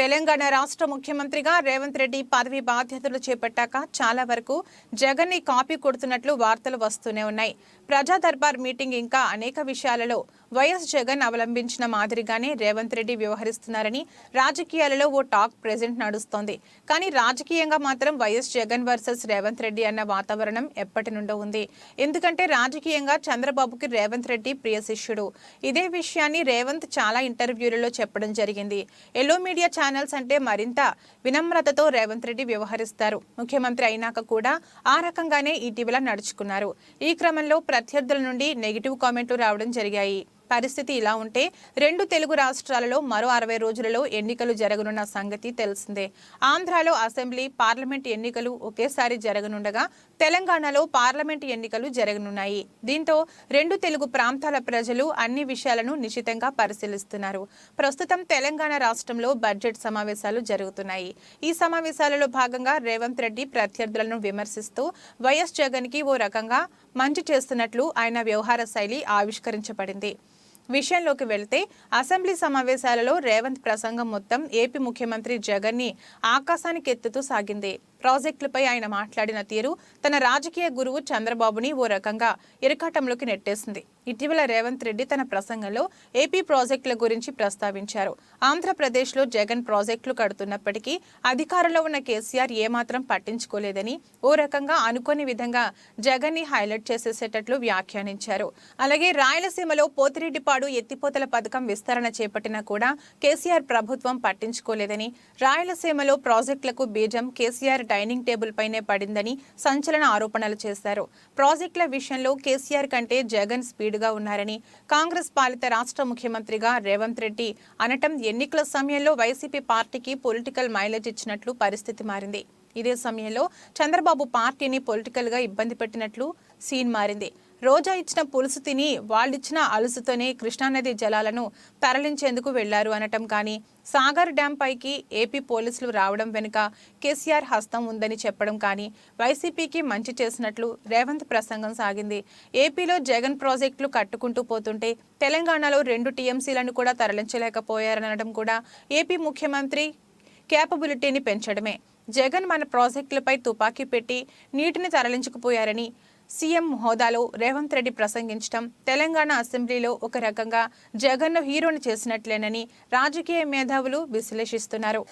తెలంగాణ రాష్ట్ర ముఖ్యమంత్రిగా రేవంత్ రెడ్డి పదవి బాధ్యతలు చేపట్టాక చాలా వరకు జగన్ని కాపీ కొడుతున్నట్లు వార్తలు వస్తూనే ఉన్నాయి. ప్రజా దర్బార్ మీటింగ్ ఇంకా అనేక విషయాలలో వైఎస్ జగన్ అవలంబించిన మాదిరిగానే రేవంత్ రెడ్డి వ్యవహరిస్తున్నారని రాజకీయాలలో ఓ టాక్ ప్రెజెంట్ నడుస్తోంది. కానీ రాజకీయంగా మాత్రం వైఎస్ జగన్ వర్సెస్ రేవంత్ రెడ్డి అన్న వాతావరణం ఎప్పటి నుండో ఉంది. ఎందుకంటే రాజకీయంగా చంద్రబాబుకి రేవంత్ రెడ్డి ప్రియ శిష్యుడు. ఇదే విషయాన్ని రేవంత్ చాలా ఇంటర్వ్యూలలో చెప్పడం జరిగింది. ఎల్లో మీడియా ఛానల్స్ అంటే మరింత వినమ్రతతో రేవంత్ రెడ్డి వ్యవహరిస్తారు. ముఖ్యమంత్రి అయినాక కూడా ఆ రకంగానే ఇటీవల నడుచుకున్నారు. ఈ క్రమంలో ప్రత్యర్థుల నుండి నెగిటివ్ కామెంట్లు రావడం జరిగాయి. పరిస్థితి ఇలా ఉంటే రెండు తెలుగు రాష్ట్రాలలో మరో అరవై రోజులలో ఎన్నికలు జరగనున్న సంగతి తెలిసిందే. ఆంధ్రాలో అసెంబ్లీ పార్లమెంట్ ఎన్నికలు ఒకేసారి జరగనుండగా తెలంగాణలో పార్లమెంట్ ఎన్నికలు జరగనున్నాయి. దీంతో రెండు తెలుగు ప్రాంతాల ప్రజలు అన్ని విషయాలను నిశితంగా పరిశీలిస్తున్నారు. ప్రస్తుతం తెలంగాణ రాష్ట్రంలో బడ్జెట్ సమావేశాలు జరుగుతున్నాయి. ఈ సమావేశాలలో భాగంగా రేవంత్ రెడ్డి ప్రత్యర్థులను విమర్శిస్తూ వైఎస్ జగన్కి ఓ రకంగా మంచి చేస్తున్నట్లు ఆయన వ్యవహార శైలి ఆవిష్కరించబడింది. విషయంలోకి వెళితే అసెంబ్లీ సమావేశాలలో రేవంత్ ప్రసంగం మొత్తం ఏపీ ముఖ్యమంత్రి జగన్ని ఆకాశానికి ఎత్తుతూ సాగింది. ప్రాజెక్టులపై ఆయన మాట్లాడిన తీరు తన రాజకీయ గురువు చంద్రబాబుని ఓ రకంగా ఇరకాటంలోకి నెట్టేసింది. ఇటీవల రేవంత్ రెడ్డి తన ప్రసంగంలో ఏపీ ప్రాజెక్టుల గురించి ప్రస్తావించారు. ఆంధ్రప్రదేశ్లో జగన్ ప్రాజెక్టులు కడుతున్నప్పటికీ అధికారంలో ఉన్న కేసీఆర్ ఏమాత్రం పట్టించుకోలేదని ఓ రకంగా అనుకోని విధంగా జగన్ని హైలైట్ చేసేసేటట్లు వ్యాఖ్యానించారు. అలాగే రాయలసీమలో పోతిరెడ్డిపాడు ఎత్తిపోతల పథకం విస్తరణ చేపట్టినా కూడా కేసీఆర్ ప్రభుత్వం పట్టించుకోలేదని రాయలసీమలో ప్రాజెక్టులకు బీజం కేసీఆర్ డైనింగ్ టేబుల్ పైనే పడిందని సంచలన ఆరోపణలు చేశారు. ప్రాజెక్టుల విషయంలో కేసీఆర్ కంటే జగన్ స్పీడ్గా ఉన్నారని కాంగ్రెస్ పాలిత రాష్ట్ర ముఖ్యమంత్రిగా రేవంత్ రెడ్డి అనటం ఎన్నికల సమయంలో వైసీపీ పార్టీకి పొలిటికల్ మైలేజ్ ఇచ్చినట్లు పరిస్థితి మారింది. ఇదే సమయంలో చంద్రబాబు పార్టీని పొలిటికల్గా ఇబ్బంది పెట్టినట్లు సీన్ మారింది. రోజా ఇచ్చిన పులుసు తిని వాళ్ళిచ్చిన అలుసుతోనే కృష్ణానది జలాలను తరలించేందుకు వెళ్ళారు అనటం కానీ సాగర్ డ్యాం పైకి ఏపీ పోలీసులు రావడం వెనుక కేసీఆర్ హస్తం ఉందని చెప్పడం కానీ వైసీపీకి మంచి చేసినట్లు రేవంత్ ప్రసంగం సాగింది. ఏపీలో జగన్ ప్రాజెక్టులు కట్టుకుంటూ పోతుంటే తెలంగాణలో రెండు టీఎంసీలను కూడా తరలించలేకపోయారనడం కూడా ఏపీ ముఖ్యమంత్రి క్యాపబిలిటీని పెంచడమే. జగన్ మన ప్రాజెక్టులపై తుపాకీ పెట్టి నీటిని తరలించకపోయారని సీఎం హోదాలో రేవంత్ రెడ్డి ప్రసంగించడం తెలంగాణ అసెంబ్లీలో ఒక రకంగా జగన్ను హీరోని చేసినట్లేనని రాజకీయ మేధావులు విశ్లేషిస్తున్నారు.